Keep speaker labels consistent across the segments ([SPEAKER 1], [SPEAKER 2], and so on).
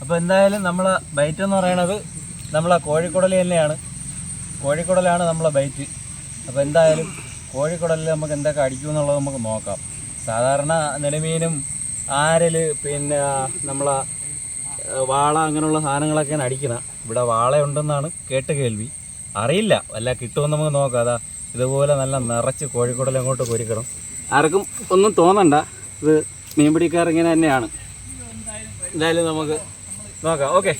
[SPEAKER 1] അപ്പോൾ എന്തായാലും നമ്മളെ ബൈറ്റ് എന്ന് പറയണത് നമ്മളെ കോഴിക്കുടൽ തന്നെയാണ്. കോഴിക്കുടലാണ് നമ്മളെ ബൈറ്റ് അപ്പോൾ എന്തായാലും കോഴിക്കുടലിൽ നമുക്ക് എന്തൊക്കെ അടിക്കും എന്നുള്ളത് നമുക്ക് നോക്കാം. സാധാരണ നിലമീനും ആരൽ പിന്നെ നമ്മളെ വാള അങ്ങനെയുള്ള സാധനങ്ങളൊക്കെയാണ് അടിക്കുന്നത് ഇവിടെ വാളയുണ്ടെന്നാണ് കേട്ട് കേൾവി. അറിയില്ല. അല്ല കിട്ടുമെന്ന് നമുക്ക് നോക്കാം. അതാ ഇതുപോലെ നല്ല നിറച്ച് കോഴിക്കുടൽ അങ്ങോട്ട് കൊരിക്കണം ആർക്കും ഒന്നും തോന്നണ്ട. ഇത് മീൻപിടിക്കാർ ഇങ്ങനെ തന്നെയാണ്. എന്തായാലും നമുക്ക് നോക്കാം ഓക്കെ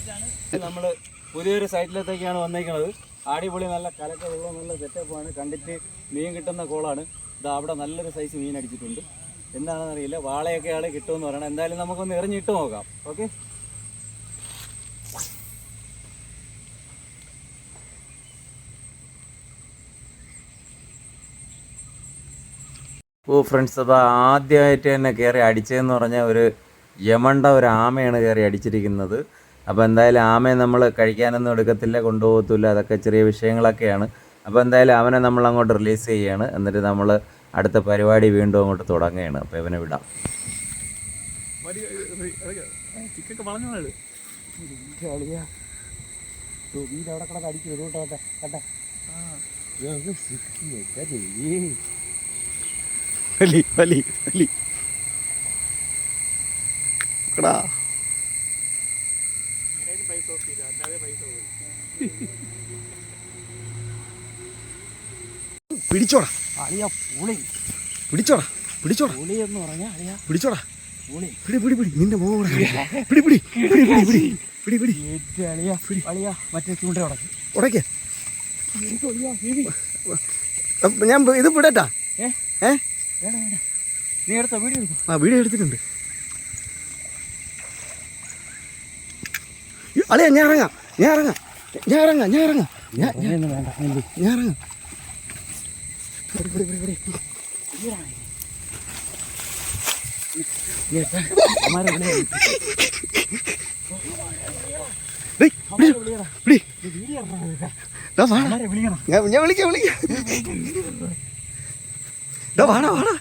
[SPEAKER 1] നമ്മൾ പുതിയൊരു സൈറ്റിലത്തേക്കാണ് വന്നേക്കുന്നത് അടിപൊളി നല്ല കലക്ക വെള്ളം നല്ല സെറ്റപ്പാണ് കണ്ടിട്ട് മീൻ കിട്ടുന്ന കോളാണ്. ഇതാ അവിടെ നല്ലൊരു സൈസ് മീൻ അടിച്ചിട്ടുണ്ട്. എന്താണെന്ന് അറിയില്ല വാളയൊക്കെ ആളെ കിട്ടുമെന്ന് പറയണം. എന്തായാലും നമുക്കൊന്ന് എറിഞ്ഞിട്ട് നോക്കാം ഓക്കെ ഓ ഫ്രണ്ട്സ് അപ്പോൾ ആദ്യമായിട്ട് തന്നെ കയറി അടിച്ചതെന്ന് പറഞ്ഞാൽ ഒരു യമണ്ട ഒരു ആമയാണ് കയറി അടിച്ചിരിക്കുന്നത്. അപ്പോൾ എന്തായാലും ആമയെ നമ്മൾ കഴിക്കാനൊന്നും എടുക്കത്തില്ല കൊണ്ടുപോകത്തില്ല അതൊക്കെ ചെറിയ വിഷയങ്ങളൊക്കെയാണ്. അപ്പോൾ എന്തായാലും അവനെ നമ്മൾ അങ്ങോട്ട് റിലീസ് ചെയ്യുകയാണ് എന്നിട്ട് നമ്മൾ അടുത്ത പരിപാടി വീണ്ടും അങ്ങോട്ട് തുടങ്ങുകയാണ്. അപ്പോൾ ഇവനെ വിടാം.
[SPEAKER 2] വലി വലി വലി. കടാ പിടിച്ചോടാ.
[SPEAKER 1] അളിയ പുളി
[SPEAKER 2] പിടിച്ചോടാ പിടിച്ചോടാ.
[SPEAKER 1] പുളി എന്ന് പറഞ്ഞാ അളിയ
[SPEAKER 2] പിടിച്ചോടാ.
[SPEAKER 1] പുളി
[SPEAKER 2] പിടി പിടി പിടി. നിന്റെ മോൻ പിടി പിടി പിടി പിടി പിടി. പിടി പിടി.
[SPEAKER 1] അളിയ പിടി. അളിയ മറ്റേ ചൂണ്ട ഉടക്കി
[SPEAKER 2] ഉടയ്ക്ക്. ഞാൻ ഇത് വിടട്ടാ.
[SPEAKER 1] ഏ?
[SPEAKER 2] ഏ?
[SPEAKER 1] വേണ്ട വേണ്ട. നീ എടുത്ത? വീഡിയോ എടുക്കും
[SPEAKER 2] ആ വീഡിയോ എടുത്തിട്ടുണ്ട്. അളിയാ ഞാൻ ഇറങ്ങാം. ഞാൻ ഇറങ്ങാം. ഞാൻ ഇറങ്ങാം ഞാൻ ഇറങ്ങാം. ഞാൻ ഇറങ്ങാം. ഞാൻ വിളിക്കാം വിളിക്കാം. വാടാ വാടാ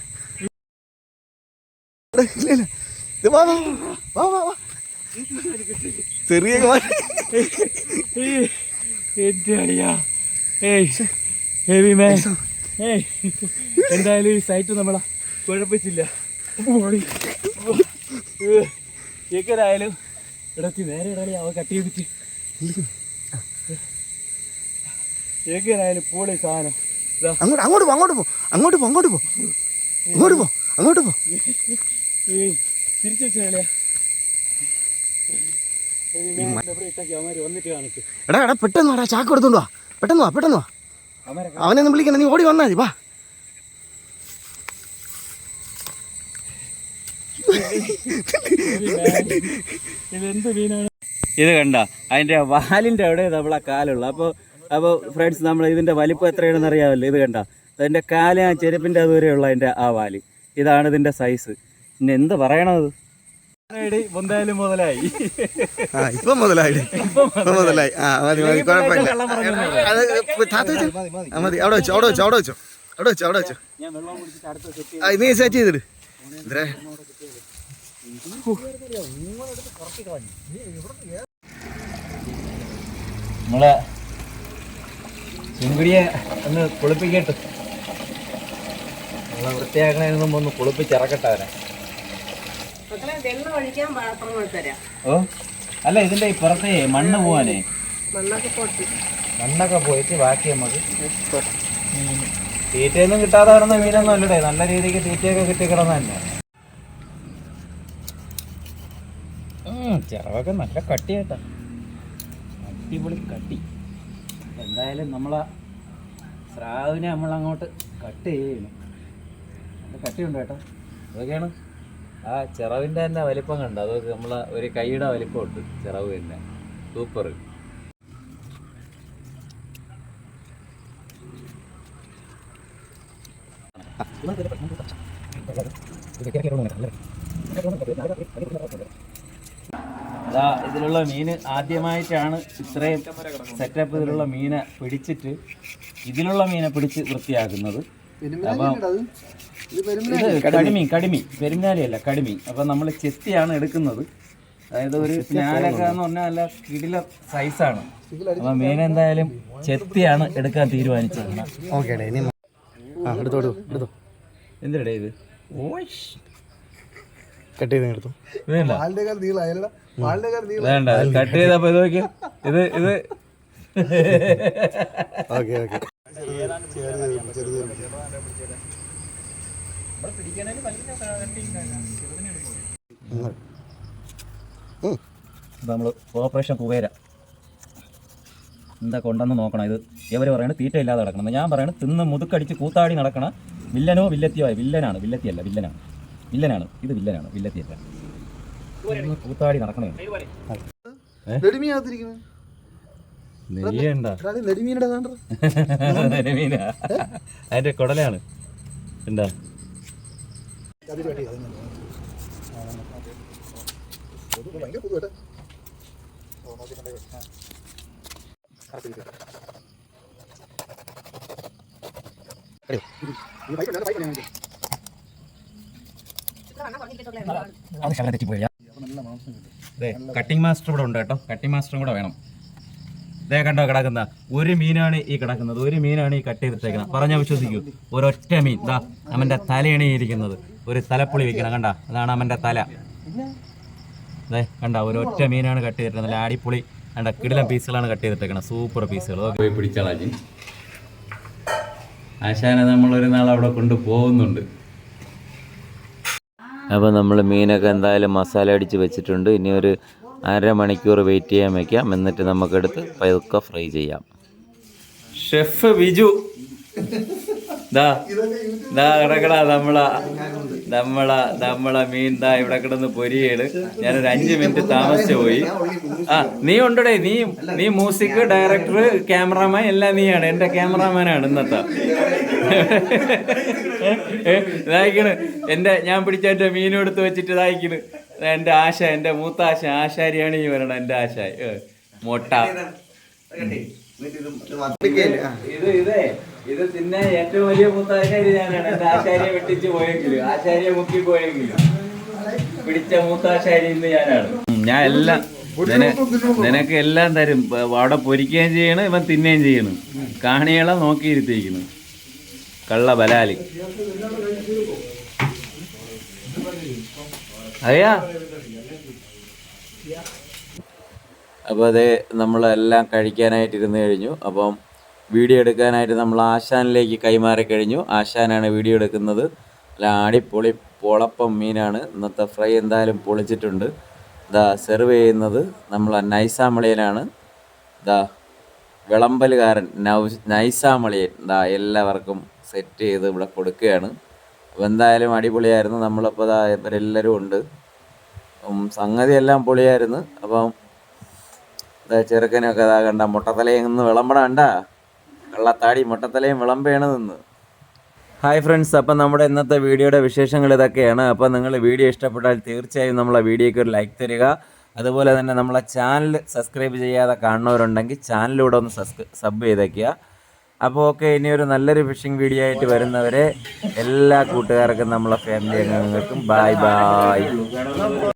[SPEAKER 2] ഇല്ല ഇല്ല. ഇത് വാ വാ. വാ വാ വാ. ചെറിയ
[SPEAKER 1] എന്തായാലും ഈ സൈറ്റ് നമ്മളെ കുഴപ്പിച്ചില്ല. ഏക്കരായാലും ഇടത്തി നേരെ ഇടാളി അവ കട്ട് ചെയ്തിട്ട്. ഏക്കരായാലും പോളി സാധനം.
[SPEAKER 2] അങ്ങോട്ട് അങ്ങോട്ട് പോ അങ്ങോട്ട് പോ അങ്ങോട്ട് പോ അങ്ങോട്ട് പോ. അങ്ങോട്ട് പോ അങ്ങോട്ട് പോ.
[SPEAKER 1] തിരിച്ചു വെച്ച
[SPEAKER 2] എടാ എടാ പെട്ടെന്ന് വാടാ ചാക്ക് എടുത്തോണ്ട് വാ. പെട്ടെന്ന് വാ പെട്ടെന്ന് വാ. അവനെ ഒന്നും വിളിക്കണ്ട നീ ഓടി വന്നാ മതി വാ.
[SPEAKER 1] ഇത് കണ്ട അതിന്റെ വാലിന്റെ അവിടെ നമ്മളെ കാലുള്ള. അപ്പോൾ അപ്പോൾ ഫ്രണ്ട്സ് നമ്മൾ ഇതിന്റെ വലിപ്പം എത്രയാണെന്ന് അറിയാമല്ലോ ഇത് കണ്ട. അതിന്റെ കാൽ ആ ചെരുപ്പിന്റെ അതുവരെയുള്ള അതിന്റെ ആ വാൽ. ഇതാണ് ഇതിന്റെ സൈസ് പിന്നെ എന്ത് പറയണത്? മുതലായി.
[SPEAKER 2] ആ ഇപ്പൊ മുതലായി. ഇപ്പൊ മുതലായി. ആ മതി മതി കുഴപ്പമില്ല. അത് താത്ത വെച്ചോ. ആ മതി. അവിടെ വെച്ചോ അവിടെ വെച്ചോ അവിടെ വെച്ചോ. അവിടെ വെച്ചോ അവിടെ വെച്ചോ.
[SPEAKER 1] ഞാൻ വെള്ളം കുടിച്ചിട്ട് അടുത്ത സെറ്റ്
[SPEAKER 2] ആ നീ സെറ്റ് ചെയ്തിട്. ഇത്രേ
[SPEAKER 1] നമ്മളെ ചെങ്കുടിയെ ഒന്ന് കുളിപ്പിക്കട്ടെ. നമ്മളെ വൃത്തിയാക്കണതിന് മുമ്പ് ഒന്ന് കുളിപ്പിച്ചിറക്കട്ടെ അവനെ.
[SPEAKER 3] വെള്ളം ഒഴിക്കാൻ പാത്രം കൊടുത്തരാം
[SPEAKER 1] ഓ? അല്ല ഇതിന്റെ പുറത്തെ മണ്ണ് പോവാനേ.
[SPEAKER 3] മണ്ണൊക്കെ പൊട്ടി.
[SPEAKER 1] മണ്ണൊക്കെ പോയിട്ട് ബാക്കി നമുക്ക് തീറ്റയൊന്നും കിട്ടാതെ കിടന്ന മീനൊന്നും അല്ലടേ. നല്ല രീതിക്ക് തീറ്റയൊക്കെ കിട്ടി കിടന്ന തന്നെ. ചിറകൊക്കെ നല്ല കട്ടിയാട്ടാ അടിപൊളി കട്ടി. എന്തായാലും നമ്മളാ സ്രാവിനെ നമ്മളങ്ങോട്ട് കട്ട് ചെയ്യണം നല്ല കട്ടിയുണ്ട് കേട്ടോ. അതൊക്കെയാണ്. ആ ചിറവിന്റെ തന്നെ വലിപ്പം കണ്ടോ? അത് നമ്മളെ ഒരു കൈയുടെ വലിപ്പമുണ്ട് ചിറവ് തന്നെ. സൂപ്പർ അതാ ഇതിലുള്ള മീൻ ആദ്യമായിട്ടാണ് ഇത്രയും സെറ്റപ്പ് ഇതിലുള്ള മീനെ പിടിച്ചിട്ട് ഇതിലുള്ള മീനെ പിടിച്ച് വൃത്തിയാക്കുന്നത്. കടിമീൻ കടിമീൻ പെരുന്നാലിയല്ല കടിമീൻ. അപ്പം നമ്മൾ ചെത്തിയാണ് എടുക്കുന്നത്. അതായത് ഒരു ഞാനൊക്കെ എന്ന് പറഞ്ഞാൽ നല്ല കിടില സൈസാണ് അപ്പൊ മീൻ എന്തായാലും ചെത്തിയാണ് എടുക്കാൻ തീരുമാനിച്ചത്.
[SPEAKER 2] ഓക്കെ
[SPEAKER 1] എന്തിടേ ഇത്?
[SPEAKER 2] കട്ട് ചെയ്ത് എടുത്തു.
[SPEAKER 1] വേണ്ട.
[SPEAKER 2] നീള
[SPEAKER 1] വേണ്ട കട്ട് ചെയ്തപ്പോ ഇത് ഇത് ഇത്.
[SPEAKER 2] Okay okay.
[SPEAKER 1] നമ്മൾ ഓപ്പറേഷൻ കുബേര എന്താ കൊണ്ടെന്ന് നോക്കണം ഇത്. ഇവർ പറയണത് തീറ്റ ഇല്ലാതെ നടക്കണം. ഞാൻ പറയണത് തിന്ന് മുതുക്കടിച്ച് കൂത്താടി നടക്കണ വില്ലനോ വില്ലത്തിയോ ആയ വില്ലനാണ്. വില്ലത്തിയല്ല വില്ലനാണ്. വില്ലനാണ്. ഇത് വില്ലനാണ്. വില്ലത്തിയല്ല. കൂത്താടി നടക്കണേ. അതിന്റെ കുടലാണ്. എന്താ? തെറ്റിപ്പോയി. കട്ടിംഗ് മാസ്റ്റർ ഇവിടെ ഉണ്ട് കേട്ടോ. കട്ടിംഗ് മാസ്റ്ററും കൂടെ വേണം. ദേ കണ്ടോ കിടക്കുന്ന? ഒരു മീനാണ് ഈ കിടക്കുന്നത്. ഒരു മീനാണ് ഈ കട്ട് ചെയ്തിട്ടേക്കുന്നത്. പറഞ്ഞാൽ വിശ്വസിക്കൂ. ഒരൊറ്റ മീൻ. ദാ അവന്റെ തലയാണ് ഒരു തലപ്പൊളി വെക്കണം കണ്ട? അതാണ് അവന്റെ തല. അതെ കണ്ട ഒരു ഒറ്റ മീനാണ് കട്ട് ചെയ്തിട്ട്. നല്ല അടിപൊളി കണ്ട കിടിലം പീസുകളാണ് കട്ട് ചെയ്തിട്ടേക്കണം. സൂപ്പർ പീസുകൾ. പോയി പിടിച്ചാളാജി ആശാനെ നമ്മളൊരു നാൾ അവിടെ കൊണ്ട് പോകുന്നുണ്ട്.
[SPEAKER 4] അപ്പോൾ നമ്മൾ മീനൊക്കെ എന്തായാലും മസാല അടിച്ച് വെച്ചിട്ടുണ്ട്. ഇനി ഒരു അരമണിക്കൂർ വെയിറ്റ് ചെയ്യാൻ വെക്കാം. എന്നിട്ട് നമുക്കെടുത്ത് പതുക്കെ ഫ്രൈ ചെയ്യാം.
[SPEAKER 1] ഷെഫ് ബിജു ദാ നമ്മള നമ്മള നമ്മളെ മീൻ ദാ ഇവിടെ കിടന്ന് പൊരിയേട് ഞാനൊരു അഞ്ചു മിനിറ്റ് താമസിച്ചു പോയി ആ നീ ഉണ്ടടേ നീ നീ മ്യൂസിക് ഡയറക്ടർ ക്യാമറാമാൻ എല്ലാം നീയാണ് എന്റെ ക്യാമറാമാനാണ് ഇന്നത്തെ ഇതായിക്കണ് എന്റെ ഞാൻ പിടിച്ച എന്റെ മീനും എടുത്ത് വെച്ചിട്ട് ഇതായിക്കണ് എന്റെ ആശ എന്റെ മൂത്ത ആശ ആശാരിയാണ് ഈ വരണം എന്റെ ആശ ഏ, മൊട്ട ഇത് ഇതേ ഇത് പിന്നെ ഏറ്റവും വലിയ മൂത്താശാരി ഞാനാണ്. എന്റെ ആശാരിയെ വെട്ടിച്ച് പോയെങ്കിലും ആശാരിയെ മുക്കി പോയെങ്കിലും പിടിച്ച മൂത്താശാരി ഇന്ന് ഞാനാണ്. ഞാൻ എല്ലാം നിന- നിനക്ക് എല്ലാം തരും. അവിടെ പൊരിക്കുകയും ചെയ്യണം ഇവൻ തിന്നുകയും ചെയ്യണം. കാണികളെ നോക്കിയിരുത്തിയിരിക്കുന്നു. കള്ള ബലാലി. അയ്യാ
[SPEAKER 4] അപ്പോൾ അതേ നമ്മളെല്ലാം കഴിക്കാനായിട്ട് ഇരുന്ന് കഴിഞ്ഞു. അപ്പം വീഡിയോ എടുക്കാനായിട്ട് നമ്മൾ ആശാനിലേക്ക് കൈമാറി കഴിഞ്ഞു. ആശാനാണ് വീഡിയോ എടുക്കുന്നത്. അല്ല അടിപൊളി പൊളപ്പം മീനാണ്. ഇന്നത്തെ ഫ്രൈ എന്തായാലും പൊളിച്ചിട്ടുണ്ട്. ഇതാ സെർവ് ചെയ്യുന്നത് നമ്മൾ നൈസാമളിയനാണ്. ഇതാ വിളമ്പലുകാരൻ നൗ നൈസാമളിയൻ. ഇതാ എല്ലാവർക്കും സെറ്റ് ചെയ്ത് ഇവിടെ കൊടുക്കുകയാണ്. അപ്പോൾ എന്തായാലും അടിപൊളിയായിരുന്നു. നമ്മളപ്പോൾ ഇതാ ഇവരെല്ലാവരും ഉണ്ട്. സംഗതി എല്ലാം പൊളിയായിരുന്നു. അപ്പം ചെറുക്കനൊക്കെ അതാ കണ്ട മുട്ടത്തലയിൽ നിന്ന് വിളമ്പടണ്ട കള്ളത്താടി മുട്ടത്തലയും വിളമ്പേണ് നിന്ന്. ഹായ് ഫ്രണ്ട്സ് അപ്പം നമ്മുടെ ഇന്നത്തെ വീഡിയോയുടെ വിശേഷങ്ങൾ ഇതൊക്കെയാണ്. അപ്പോൾ നിങ്ങൾ വീഡിയോ ഇഷ്ടപ്പെട്ടാൽ തീർച്ചയായും നമ്മളെ വീഡിയോയ്ക്ക് ഒരു ലൈക്ക് തരിക. അതുപോലെ തന്നെ നമ്മളെ ചാനൽ സബ്സ്ക്രൈബ് ചെയ്യാതെ കാണുന്നവരുണ്ടെങ്കിൽ ചാനലിലൂടെ ഒന്ന് സബ് ചെയ്തേക്കുക. അപ്പോൾ ഓക്കെ ഇനി ഒരു നല്ലൊരു ഫിഷിംഗ് വീഡിയോ ആയിട്ട് വരുന്നവരെ എല്ലാ കൂട്ടുകാർക്കും നമ്മളെ ഫാമിലി അംഗങ്ങൾക്കും ബായ് ബായ്